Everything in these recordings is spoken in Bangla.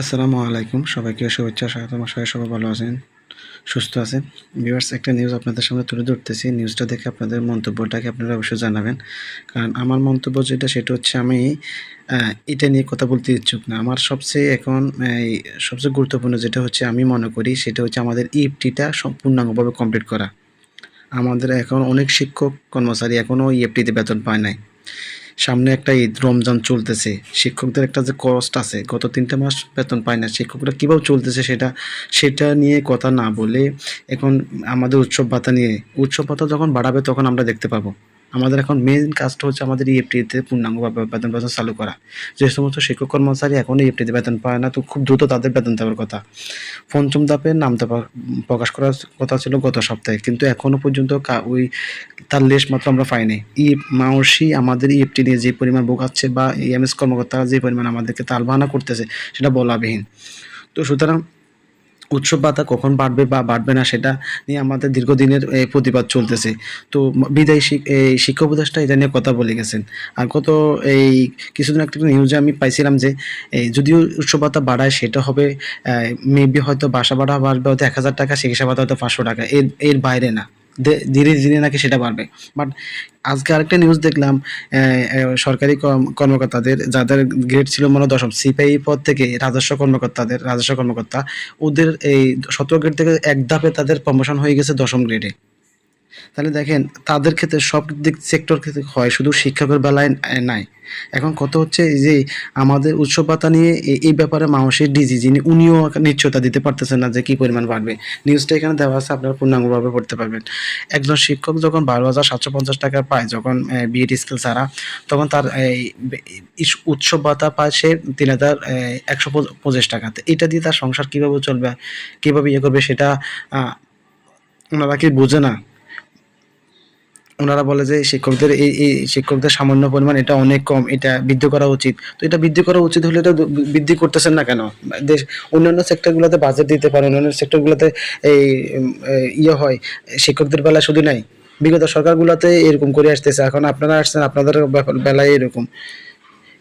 আসসালামু আলাইকুম। সবাইকে শুভেচ্ছা আশা করি সবাই ভালো আছেন? সুস্থ আছেন? ভিউয়ার্স একটা নিউজ আপনাদের সামনে তুলে ধরতেছি। নিউজটা দেখে আপনাদের মন্তব্যটাকে আপনারা অবশ্যই জানাবেন। কারণ আমার মন্তব্য যেটা সেটা হচ্ছে আমি এটা নিয়ে কথা বলতে ইচ্ছুক না। আমার সবচেয়ে এখন এই, সবচেয়ে গুরুত্বপূর্ণ যেটা হচ্ছে আমি মনে করি সেটা হচ্ছে আমাদের ইএফটিটা সম্পূর্ণাঙ্গভাবে কমপ্লিট করা। আমাদের এখন অনেক শিক্ষক কর্মচারী এখনও ইএফটিতে বেতন পায় নাই। সামনে একটা ঈদ রমজান চলতেছে। শিক্ষকদের একটা যে কষ্ট আছে, গত তিনটে মাস বেতন পায় না। শিক্ষকরা কীভাবে চলতেছে সেটা সেটা নিয়ে কথা না বলে এখন আমাদের উৎসব ভাতা নিয়ে, উৎসব ভাতা যখন বাড়াবে তখন আমরা দেখতে পাবো। আমাদের এখন মেন কাজটা হচ্ছে আমাদের ইএফটিতে পূর্ণাঙ্গভাবে বেতন বেতন চালু করা। যে সমস্ত শিক্ষক কর্মচারী এখনও ইএফটিতে বেতন পায় না, তো খুব দ্রুত তাদের বেতন দেওয়ার কথা। পঞ্চম ধাপে নামতে প্রকাশ করার কথা ছিল গত সপ্তাহে, কিন্তু এখনও পর্যন্ত ওই তার লেশ মাত্র আমরা পাইনি। ই মাউসি আমাদের ইএফটি নিয়ে যে পরিমাণ ভোগাচ্ছে বা ইএমএস কর্মকর্তারা যে পরিমাণ আমাদেরকে তালবাহানা করতেছে, সেটা বলাবিহীন। তো সুতরাং উৎসব ভাতা কখন বাড়বে বা বাড়বে না সেটা নিয়ে আমাদের দীর্ঘদিনের প্রতিবাদ চলতেছে। তো বিদায় এই শিক্ষা উপদেষ্টা এটা নিয়ে কথা বলে গেছেন। আর কত এই কিছুদিন একটা নিউজে আমি পাইছিলাম যে যদিও উৎসব ভাতা বাড়ায় সেটা হবে মেবি হয়তো বাসা ভাড়া বাড়বে, হয়তো এক হাজার টাকা, চিকিৎসা ভাতা হয়তো পাঁচশো টাকা। এর এর বাইরে না। ধীরে ধীরে নাকি সেটা বাড়বে। বাট আজকে আরেকটা নিউজ দেখলাম সরকারি কর্ম- কর্মকর্তাদের, যাদের গ্রেড ছিল মনে দশম সিপিআই পদ থেকে রাজস্ব কর্মকর্তাদের, রাজস্ব কর্মকর্তা, ওদের এই সতেরো গ্রেড থেকে এক ধাপে তাদের প্রমোশন হয়ে গেছে দশম গ্রেডে তাহলে দেখেন, তাদের ক্ষেত্রে সব দিক সেক্টর ক্ষেত্রে হয়, শুধু শিক্ষকের বেলায় নাই। এখন কত হচ্ছে যে আমাদের উৎসব ভাতা নিয়ে এই- ব্যাপারে মানুষের ডিজি যিনি উনিও নিশ্চয়তা দিতে পারতেছেন না যে কি পরিমাণ বাড়বে। নিউজটা এখানে দেওয়া আছে, আপনারা পূর্ণাঙ্গভাবে পড়তে পারবেন। একজন শিক্ষক যখন বারো হাজার সাতশো পঞ্চাশ টাকা পায় যখন বিএড স্কিল ছাড়া, তখন তার উৎসব ভাতা পায় সে তিন হাজার একশো পঁচিশ টাকাতে এটা দিয়ে তার সংসার কীভাবে চলবে, কীভাবে ইয়ে করবে সেটা ওনারা কি বোঝে না? ওনারা বলে যে শিক্ষকদের এই এই শিক্ষকদের সামান্য পরিমাণ এটা অনেক কম, এটা বৃদ্ধি করা উচিত। তো এটা বৃদ্ধি করা উচিত হলে এটা বৃদ্ধি করতেছেন না কেন? দেশ, অন্যান্য সেক্টরগুলোতে বাজেট দিতে পারে, অন্যান্য সেক্টরগুলোতে এই ইয়ে হয়, শিক্ষকদের বেলা শুধু নাই। বিগত সরকারগুলোতে এরকম করে আসতেছে, এখন আপনারা আসছেন, আপনাদের বেলায় এরকম।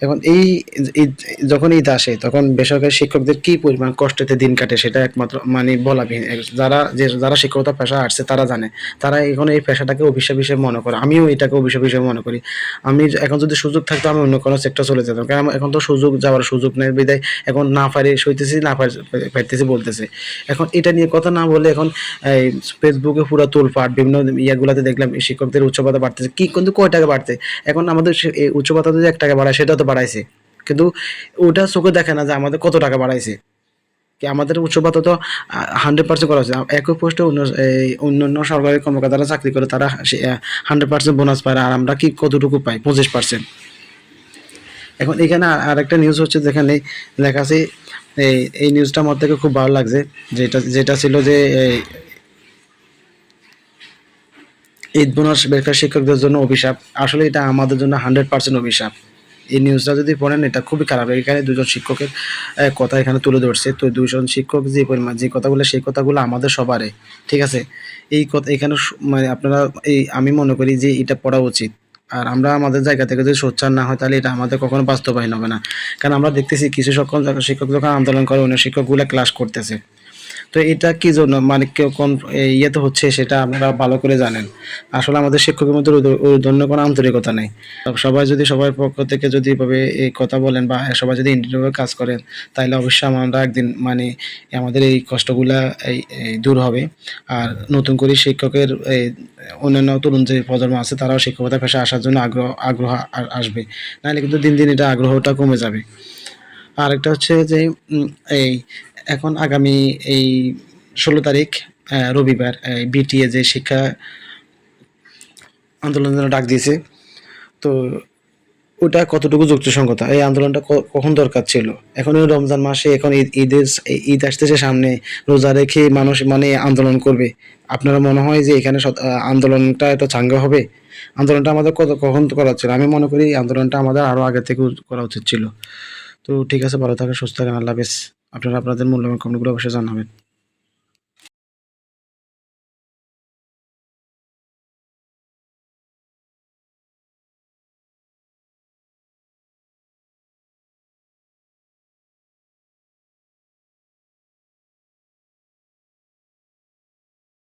এখন এই যখন ঈদ আসে, তখন বেসরকারি শিক্ষকদের কি পরিমাণ কষ্টেতে দিন কাটে সেটা একমাত্র মানে বলাবিহীন যারা, যে যারা শিক্ষকতা পেশা আসছে, তারা জানে। তারা এখন এই পেশাটাকে অভিশাপ হিসেবে মনে করে। আমিও এটাকে অভিশাপ হিসেবে মনে করি। আমি এখন যদি সুযোগ থাকতো, আমি অন্য কোনো সেক্টর চলে যেতাম। কারণ এখন তো সুযোগ, যাওয়ার সুযোগ নেই, বিদায় এখন না পারি সইতেছি না পারি পারতেছি বলতেছে। এখন এটা নিয়ে কথা না বলে এখন এই ফেসবুকে পুরো তোলপাট বিভিন্ন ইয়াগুলাতে দেখলাম শিক্ষকদের উচ্চ ভাতা বাড়তেছে। কি, কিন্তু কয় টাকা বাড়তে এখন আমাদের সে- এই উচ্চ ভাতা যদি এক টাকা বাড়ায়, সেটা তো বাড়াইছে। কিন্তু ওটা চোখে দেখে না যে আমাদের কত টাকা বাড়াইছে। কি আমাদের ভাতা তো হান্ড্রেড পার্সেন্ট করা হচ্ছে একই পোস্টে অন্য অন্য সরকারি কর্মকর্তারা চাকরি করে তারা হান্ড্রেড পার্সেন্ট বোনাস পায় আর আমরা কি কতটুকু পাই? পঁচিশ পার্সেন্ট এখন এখানে আর- আরেকটা নিউজ হচ্ছে যেখানে লেখা আছে, এই এই নিউজটা আমার থেকে খুব ভালো লাগছে। যেটা যেটা ছিল যে ঈদ বোনাস বেকার শিক্ষকদের জন্য অভিশাপ। আসলে এটা আমাদের জন্য হান্ড্রেড পার্সেন্ট অভিশাপ। এই নিউজটা যদি পড়েন, এটা খুবই খারাপ। এখানে দুজন শিক্ষকের কথা এখানে তুলে ধরছে। তো দুজন শিক্ষক যে পরিমাণ, যে কথাগুলো, সেই কথাগুলো আমাদের সবারই, ঠিক আছে? এই কথা, এখানে মানে আপনারা এই, আমি মনে করি যে এটা পড়া উচিত। আর আমরা আমাদের জায়গা থেকে যদি সোচ্চার না হয়, তাহলে এটা আমাদের কখনো বাস্তবায়ন হবে না। কারণ আমরা দেখতেছি কিছু যখন- শিক্ষক যখন আন্দোলন করে, অন্য শিক্ষকগুলো ক্লাস করতেছে। তো এটা কি জন্য? মানে কেউ কোন ইয়েতে হচ্ছে সেটা আপনারা ভালো করে জানেন। আসলে আমাদের শিক্ষকের মধ্যে ওই কোনো আন্তরিকতা নেই। সবাই যদি সবার পক্ষ থেকে যদি এভাবে এই কথা বলেন বা সবাই যদি ইন্টারভিউ কাজ করেন তাহলে অবশ্যই আমরা একদিন মানে আমাদের এই কষ্টগুলা দূর হবে। আর নতুন করে শিক্ষকের এই অন্যান্য তরুণ যে প্রজন্ম আছে, তারাও শিক্ষকতা পেশা আসার জন্য আগ্রহ আগ্রহ আসবে। নাহলে কিন্তু দিন দিন এটা আগ্রহটা কমে যাবে। আর একটা হচ্ছে যে এই এখন আগামী এই ষোলো তারিখ রবিবার বিটিএ যে শিক্ষা আন্দোলনের জন্য ডাক দিয়েছে। তো ওটা কতটুকু যুক্তিসঙ্গত? এই আন্দোলনটা কখন দরকার ছিল? এখন রমজান মাসে, এখন ঈদ, ঈদের ঈদ আসতেছে সামনে, রোজা রেখে মানুষ মানে আন্দোলন করবে। আপনারা মনে হয় যে এখানে আন্দোলনটা এটা চাঙ্গা হবে? আন্দোলনটা আমাদের কত কখন করা ছিল আমি মনে করি আন্দোলনটা আমাদের আরও আগে থেকে করা উচিত ছিল। তো ঠিক আছে, ভালো থাকেন, সুস্থ থাকেন, আল্লাহ হাফেজ। আপনারা আপনাদের মূল্যবান কমেন্টগুলো অবশ্যই জানাবেন।